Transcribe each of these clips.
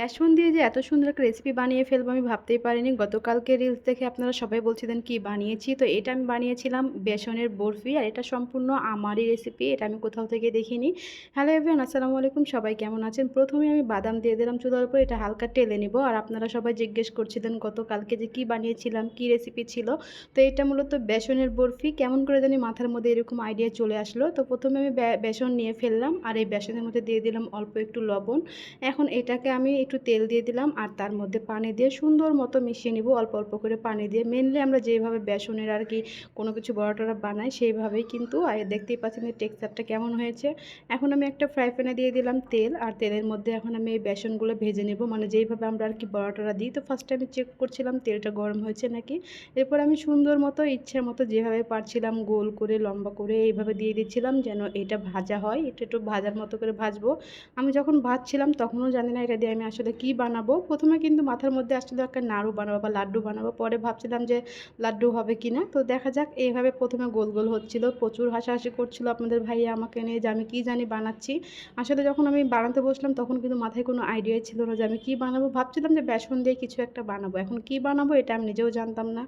বেসন দিয়ে যে এত সুন্দর একটা রেসিপি বানিয়ে ফেলব আমি ভাবতেই পারিনি। গতকালকে রিলস দেখে আপনারা সবাই বলছিলেন, কি বানিয়েছি? তো এটা আমি বানিয়েছিলাম বেসনের বরফি আর এটা সম্পূর্ণ আমারই রেসিপি এটা আমি কোথাও থেকে দেখিনি। হ্যালো এভরিওয়ান আসসালামু আলাইকুম, সবাই কেমন আছেন? প্রথমে আমি বাদাম দিয়ে দিলাম চুলার উপর, এটা হালকা টেলে নিব। আর আপনারা সবাই জিজ্ঞেস করছিলেন গতকালকে যে কি বানিয়েছিলাম, কি রেসিপি ছিল? তো এটা মূলত বেসনের বরফি, কেমন করে জানি মাথার মধ্যে এরকম আইডিয়া চলে আসলো। তো প্রথমে আমি বেসন নিয়ে ফেললাম আর এই বেসনের মধ্যে দিয়ে দিলাম অল্প একটু লবণ। এখন এটাকে আমি একটু তেল দিয়ে দিলাম আর তার মধ্যে পানি দিয়ে সুন্দর মতো মিশিয়ে নিব। অল্প অল্প করে পানি দিয়ে। মেনলি আমরা যেভাবে বেসনের আর কি কোনো কিছু বড়া টড়া বানাই, সেইভাবেই কিন্তু, আর দেখতেই পাচ্ছেন যে টেক্সচারটা কেমন হয়েছে। এখন আমি একটা ফ্রাই প্যানে দিয়ে দিলাম তেল, আর তেলের মধ্যে এখন আমি এই বেসনগুলো ভেজে নেব। মানে যেইভাবে আমরা আর কি বড়া টড়া দিই, তো ফার্স্টে আমি চেক করছিলাম তেলটা গরম হয়েছে নাকি। এরপর আমি সুন্দর মতো ইচ্ছে মতো যেভাবে পারছিলাম, গোল করে, লম্বা করে এইভাবে দিয়ে দিচ্ছিলাম যেন এটা ভাজা হয়। এটা একটু ভাজার মতো করে ভাজবো। আমি যখন ভাজছিলাম তখনও জানি না এটা দিয়ে আমি আসলে কি বানাবো? প্রথমে কিন্তু মাথার মধ্যে আসলে একটা নাড়ু বানাবো বা লাড্ডু বানাবো। পরে ভাবছিলাম যে লাড্ডু হবে কি না? তো দেখা যাক, এইভাবে প্রথমে গোল গোল হচ্ছিল। প্রচুর হাসাহাসি করছিল আপনাদের ভাইয়া আমাকে নিয়ে যে আমি কী জানি বানাচ্ছি। আসলে যখন আমি বানাতে বসলাম তখন কিন্তু মাথায় কোনো আইডিয়াই ছিল না যে আমি কী বানাবো। ভাবছিলাম যে বেসন দিয়ে কিছু একটা বানাবো। এখন কি বানাবো এটা আমি নিজেও জানতাম না।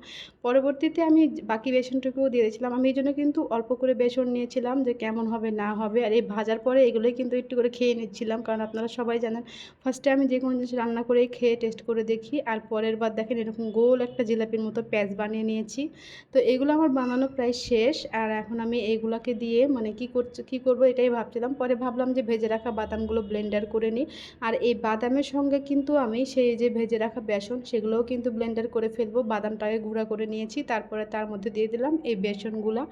পরবর্তীতে আমি বাকি বেসনটুকুও দিয়ে দিয়েছিলাম। আমি এই জন্য কিন্তু অল্প করে বেসন নিয়েছিলাম যে কেমন হবে না হবে। আর এই ভাজার পরে এগুলোই কিন্তু একটু করে খেয়ে নিচ্ছিলাম। কারণ আপনারা সবাই জানেন ফার্স্টে আমি যে কোনো জিনিস রান্না করেই খেয়ে টেস্ট করে দেখি। আর পরের বার দেখেন এরকম গোল একটা জিলাপির মতো প্যাঁচ বানিয়ে নিয়েছি। তো এগুলো আমার বানানো প্রায় শেষ। আর এখন আমি এইগুলাকে দিয়ে মানে কি করছি, কী করব এটাই ভাবছিলাম। পরে ভাবলাম যে ভেজে রাখা বাদামগুলো ব্লেন্ডার করে নিই। আর এই বাদামের সঙ্গে কিন্তু আমি সেই যে ভেজে রাখা বেসন সেগুলোও কিন্তু ব্লেন্ডার করে ফেলব। বাদামটাকে গুঁড়া করে নিয়েছি। তারপরে তার মধ্যে দিয়ে দিলাম এই বেসনগুলা।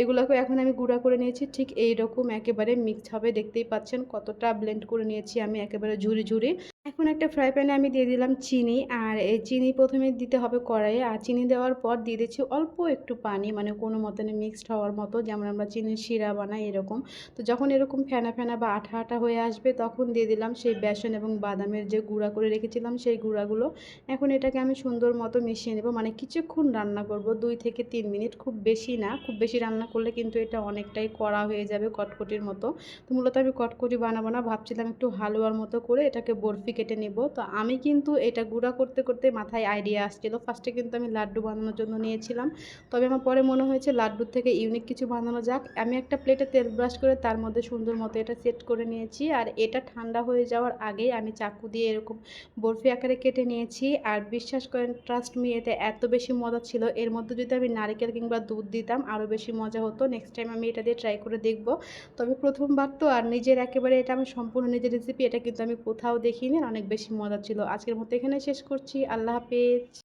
এগুলোকে এখন আমি গুঁড়া করে নিয়েছি। ঠিক এই রকম একেবারে মিক্স হবে। দেখতেই পাচ্ছেন কতটা ব্লেন্ড করে নিয়েছি আমি। একেবারে ঝুরি ঝুরি। এখন একটা ফ্রাই প্যানে আমি দিয়ে দিলাম চিনি, আর এই চিনি প্রথমে দিতে হবে কড়াইয়ে, আর চিনি দেওয়ার পর দিয়ে দিচ্ছি অল্প একটু পানি মানে কোনো মতনে মিক্সড হওয়ার মতো, যেমন আমরা চিনির শিরা বানাই এরকম। তো যখন এরকম ফেনা ফেনা বা আঠা আঠা হয়ে আসবে, তখন দিয়ে দিলাম সেই বেসন এবং বাদামের যে গুঁড়া করে রেখেছিলাম সেই গুঁড়াগুলো। এখন এটাকে আমি সুন্দর মতো মিশিয়ে নেব মানে কিছুক্ষণ রান্না করব, দুই থেকে তিন মিনিট, খুব বেশি না, খুব বেশি রান্না করলে কিন্তু এটা অনেকটাই কড়া হয়ে যাবে কটকটির মতো। তো মূলত আমি কটকটি বানাবো না, ভাবছিলাম একটু হালুয়ার মতো করে এটাকে বরফি কেটে নেব। তো আমি কিন্তু এটা গুঁড়া করতে করতে মাথায় আইডিয়া আসছিল। ফার্স্টে কিন্তু আমি লাড্ডু বানানোর জন্য নিয়েছিলাম। তবে আমার পরে মনে হয়েছে লাড্ডুর থেকে ইউনিক কিছু বানানো যাক। আমি একটা প্লেটে তেল ব্রাশ করে তার মধ্যে সুন্দর মতো এটা সেট করে নিয়েছি। আর এটা ঠান্ডা হয়ে যাওয়ার আগেই আমি চাকু দিয়ে এরকম বরফি আকারে কেটে নিয়েছি। আর বিশ্বাস করেন ট্রাস্ট মি এতে এত বেশি মজা ছিল। এর মধ্যে যদি আমি নারিকেল কিংবা দুধ দিতাম আরও বেশি মজা হতো। নেক্সট টাইম আমি এটা দিয়ে ট্রাই করে দেখব। তবে প্রথমবার তো আর নিজের একেবারে এটা আমি সম্পূর্ণ নিজের রেসিপি এটা কিন্তু আমি কোথাও দেখিনি। অনেক বেশি মজা ছিল। আজকের মতো এখানে শেষ করছি। আল্লাহ হাফেজ।